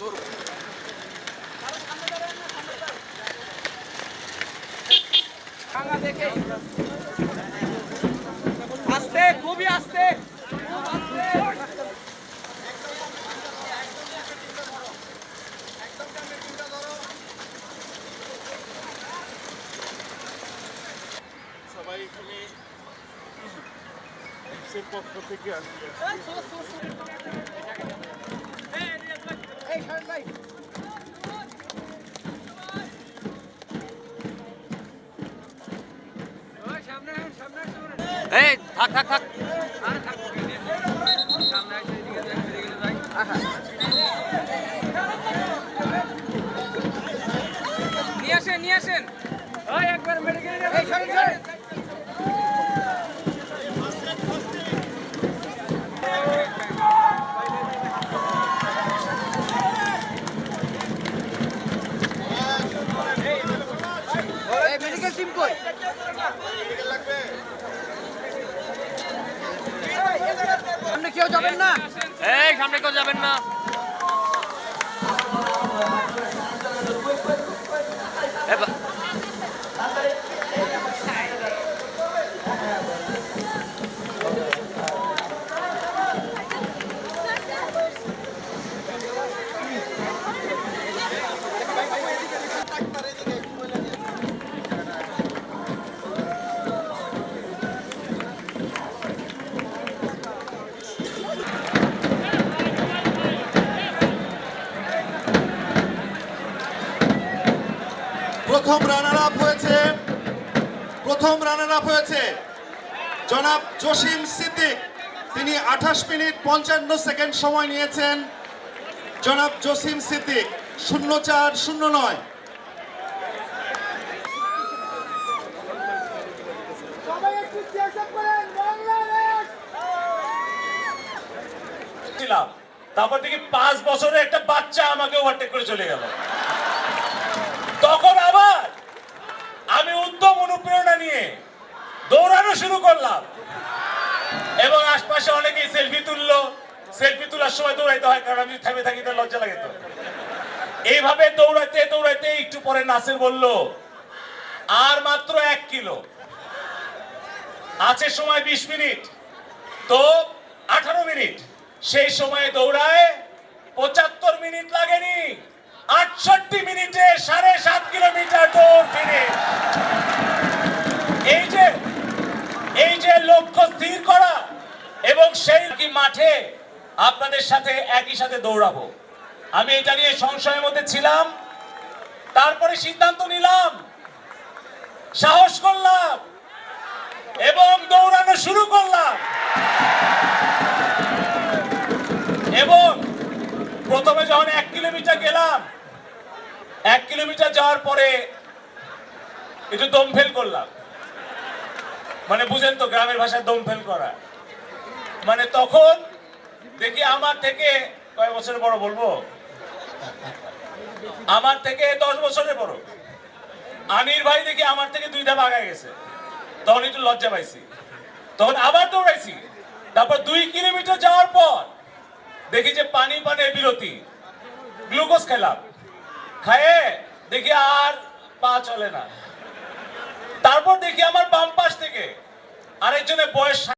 ধরো। ভাঙা দেখে। আস্তে খুবই আস্তে। সবাই এখানে পক্ষ থেকে আসছে এই থাক থাক থাক। কেউ যাবেন না? এই সামনে কেউ যাবেন না। প্রথম রানার আপ হয়েছে। প্রথম রানার আপ হয়েছে। জনাব জসিম সিদ্দিক তিনি আঠাশ মিনিট পঞ্চান্ন সেকেন্ড সময় নিয়েছেন। জনাব জসিম সিদ্দিক শূন্য চার শূন্য নয়। তারপর দেখি পাঁচ বছরের একটা বাচ্চা আমাকে ওভারটেক করে চলে গেল তখন আবার আমি উদ্যম অনুপ্রেরণা নিয়ে দৌড়ানো শুরু করলাম। এবং আশপাশে অনেকেই সেলফি তুললো। সেলফি তোলার সময় দৌড়াইতে হয়, কারণ আমি থেমে থাকি তো লজ্জা লাগে তো। এইভাবে দৌড়াইতে দৌড়াইতে একটু পরে নাসির বলল, আর মাত্র এক কিলো। আছে সময় বিশ মিনিট। তো আঠারো মিনিট। সেই সময়ে দৌড়ায় পঁচাত্তর মিনিট লাগেনি। আটষট্টি স্থির করা এবং সেই কি মাঠে আপনাদের সাথে একই সাথে দৌড়াবো। আমি এটা নিয়ে সংশয়ের মধ্যে ছিলাম, তারপরে সিদ্ধান্ত নিলাম, সাহস করলাম এবং দৌড়ানো শুরু করলাম। এবং প্রথমে যখন এক কিলোমিটার গেলাম, এক কিলোমিটার যাওয়ার পরে একটু দম ফেল করলাম। মানে বুঝেন তো, গ্রামের ভাষায় দম ফেল করা। মানে তখন দেখি আমার থেকে, কয় বছরের বড় বলব? আমার থেকে দশ বছরের বড়। আনির ভাই দেখি আমার থেকে দুই ধাপ আগে গেছে। তখন একটু লজ্জা পাইছি। তখন আবার দৌড়াইছি। তারপর দুই কিলোমিটার যাওয়ার পর দেখি যে পানি পানের বিরতি। গ্লুকোজ খেলাম। খায়ে দেখি আর পা চলে না। তারপর দেখি আমার বাম পাশ থেকে আরেকজনের বয়স